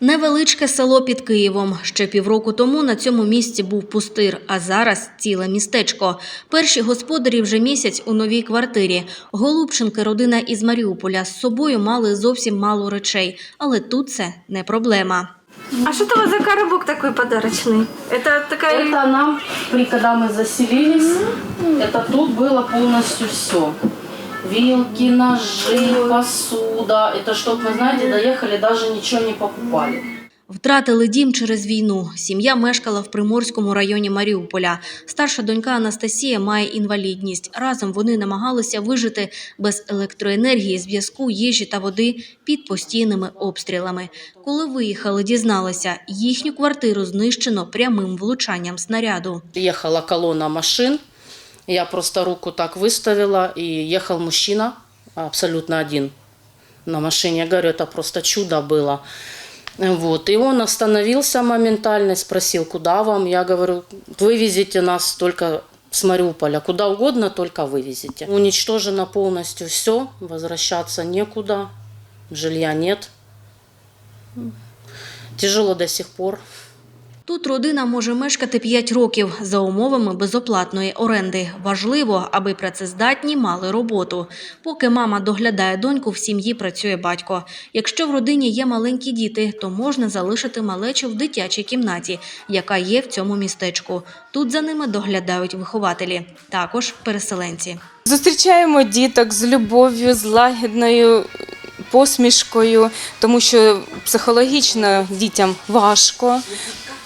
Невеличке село під Києвом. Ще півроку тому на цьому місці був пустир, а зараз ціле містечко. Перші господарі вже місяць у новій квартирі. Голубченки, родина із Маріуполя, з собою мали зовсім мало речей, але тут це не проблема. А что это у вас за коробок такой подарочный? Это такая... Это нам, при, когда мы заселились, это тут было полностью все. Вилки, ножи, посуда. Это чтоб мы, знаете, доехали, даже ничего не покупали. Втратили дім через війну. Сім'я мешкала в Приморському районі Маріуполя. Старша донька Анастасія має інвалідність. Разом вони намагалися вижити без електроенергії, зв'язку, їжі та води під постійними обстрілами. Коли виїхали, дізналися, їхню квартиру знищено прямим влучанням снаряду. Ехала колонна машин. Я просто руку так выставила, и ехал мужчина абсолютно один на машине. Я говорю, это просто чудо было. Вот. И он остановился моментально, спросил, куда вам? Я говорю, вывезите нас только с Мариуполя, куда угодно, только вывезите. Уничтожено полностью все, возвращаться некуда, жилья нет. Тяжело до сих пор. Тут родина може мешкати 5 років за умовами безоплатної оренди. Важливо, аби працездатні мали роботу. Поки мама доглядає доньку, в сім'ї працює батько. Якщо в родині є маленькі діти, то можна залишити малечу в дитячій кімнаті, яка є в цьому містечку. Тут за ними доглядають вихователі, також переселенці. Зустрічаємо діток з любов'ю, з лагідною посмішкою, тому що психологічно дітям важко,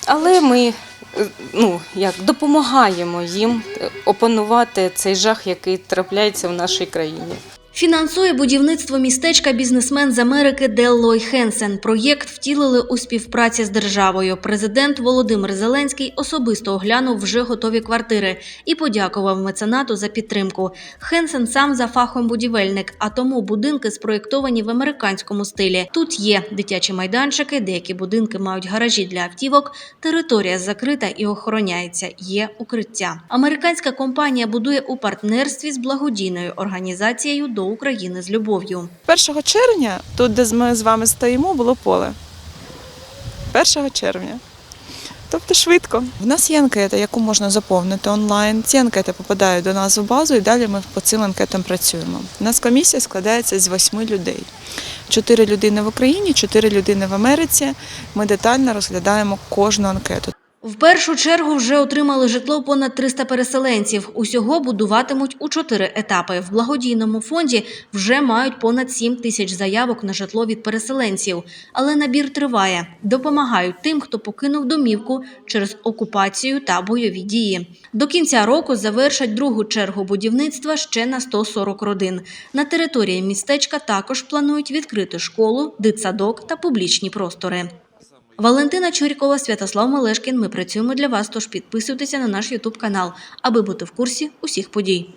але ми е, ну, як, допомагаємо їм опанувати цей жах, який трапляється в нашій країні. Фінансує будівництво містечка бізнесмен з Америки Деллой Хенсен. Проєкт втілили у співпраці з державою. Президент Володимир Зеленський особисто оглянув вже готові квартири і подякував меценату за підтримку. Хенсен сам за фахом будівельник, а тому будинки спроєктовані в американському стилі. Тут є дитячі майданчики, деякі будинки мають гаражі для автівок. Територія закрита і охороняється. Є укриття. Американська компанія будує у партнерстві з благодійною організацією до України з любов'ю. 1 червня, тут, де ми з вами стоїмо, було поле. 1 червня. Тобто швидко. В нас є анкета, яку можна заповнити онлайн. Ці анкети попадають до нас в базу, і далі ми по цим анкетам працюємо. У нас комісія складається з восьми людей. Чотири людини в Україні, чотири людини в Америці. Ми детально розглядаємо кожну анкету. В першу чергу вже отримали житло понад 300 переселенців. Усього будуватимуть у чотири етапи. В благодійному фонді вже мають понад 7 тисяч заявок на житло від переселенців. Але набір триває. Допомагають тим, хто покинув домівку через окупацію та бойові дії. До кінця року завершать другу чергу будівництва ще на 140 родин. На території містечка також планують відкрити школу, дитсадок та публічні простори. Валентина Чурікова, Святослав Малешкін. Ми працюємо для вас, тож підписуйтеся на наш Ютуб канал, аби бути в курсі усіх подій.